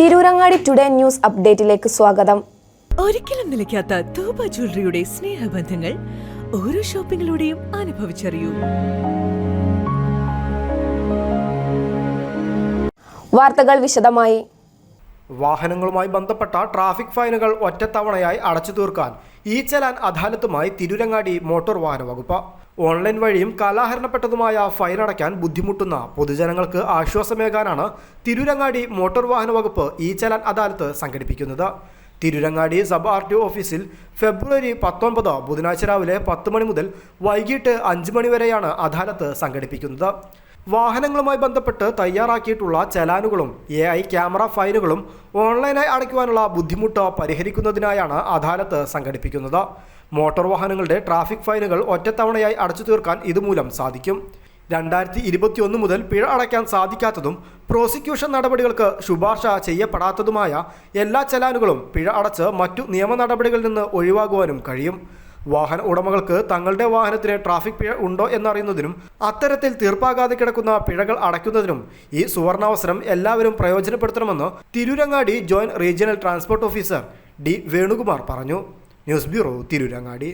Tirurangadi today news അപ്ഡേറ്റിലേക്ക് സ്വാഗതം. ഒരിക്കലും നിലയ്ക്കാത്ത തൂബ ജ്വല്ലറിയുടെ സ്നേഹബന്ധങ്ങൾ ഓരോ ഷോപ്പിംഗിലൂടെയും അനുഭവിച്ചറിയൂ. വാർത്തകൾ വിശദമായി. വാഹനങ്ങളുമായി ബന്ധപ്പെട്ട ട്രാഫിക് ഫൈനുകൾ ഒറ്റത്തവണയായി അടച്ചു തീർക്കാൻ ഈ ചലാൻ അദാലത്തുമായി തിരുരങ്ങാടി മോട്ടോർ വാഹന വകുപ്പ്. ഓൺലൈൻ വഴിയും കാലാഹരണപ്പെട്ടതുമായ ഫൈൻ അടയ്ക്കാൻ ബുദ്ധിമുട്ടുന്ന പൊതുജനങ്ങൾക്ക് ആശ്വാസമേകാനാണ് തിരുരങ്ങാടി മോട്ടോർ വാഹന വകുപ്പ് ഈ ചലാൻ അദാലത്ത് സംഘടിപ്പിക്കുന്നത്. തിരുരങ്ങാടി സബ് ആർ ടി ഓഫീസിൽ ഫെബ്രുവരി പത്തൊൻപത് ബുധനാഴ്ച രാവിലെ പത്ത് മണി മുതൽ വൈകിട്ട് അഞ്ച് മണി വരെയാണ് അദാലത്ത് സംഘടിപ്പിക്കുന്നത്. വാഹനങ്ങളുമായി ബന്ധപ്പെട്ട് തയ്യാറാക്കിയിട്ടുള്ള ചലാനുകളും എ ഐ ക്യാമറ ഫയലുകളും ഓൺലൈനായി അടയ്ക്കുവാനുള്ള ബുദ്ധിമുട്ട് പരിഹരിക്കുന്നതിനായാണ് അദാലത്ത് സംഘടിപ്പിക്കുന്നത്. മോട്ടോർ വാഹനങ്ങളുടെ ട്രാഫിക് ഫയലുകൾ ഒറ്റത്തവണയായി അടച്ചു തീർക്കാൻ ഇതുമൂലം സാധിക്കും. രണ്ടായിരത്തി ഇരുപത്തിയൊന്ന് മുതൽ പിഴ അടയ്ക്കാൻ സാധിക്കാത്തതും പ്രോസിക്യൂഷൻ നടപടികൾക്ക് ശുപാർശ ചെയ്യപ്പെടാത്തതുമായ എല്ലാ ചലാനുകളും പിഴ അടച്ച് മറ്റു നിയമ നടപടികളിൽ നിന്ന് ഒഴിവാകുവാനും കഴിയും. വാഹന ഉടമകൾക്ക് തങ്ങളുടെ വാഹനത്തിന് ട്രാഫിക് പിഴ ഉണ്ടോ എന്നറിയുന്നതിനും അത്തരത്തിൽ തീർപ്പാകാതെ കിടക്കുന്ന പിഴകൾ അടയ്ക്കുന്നതിനും ഈ സുവർണാവസരം എല്ലാവരും പ്രയോജനപ്പെടുത്തണമെന്ന് Tirurangadi joint regional transport officer D Venukumar പറഞ്ഞു. News bureau Tirurangadi.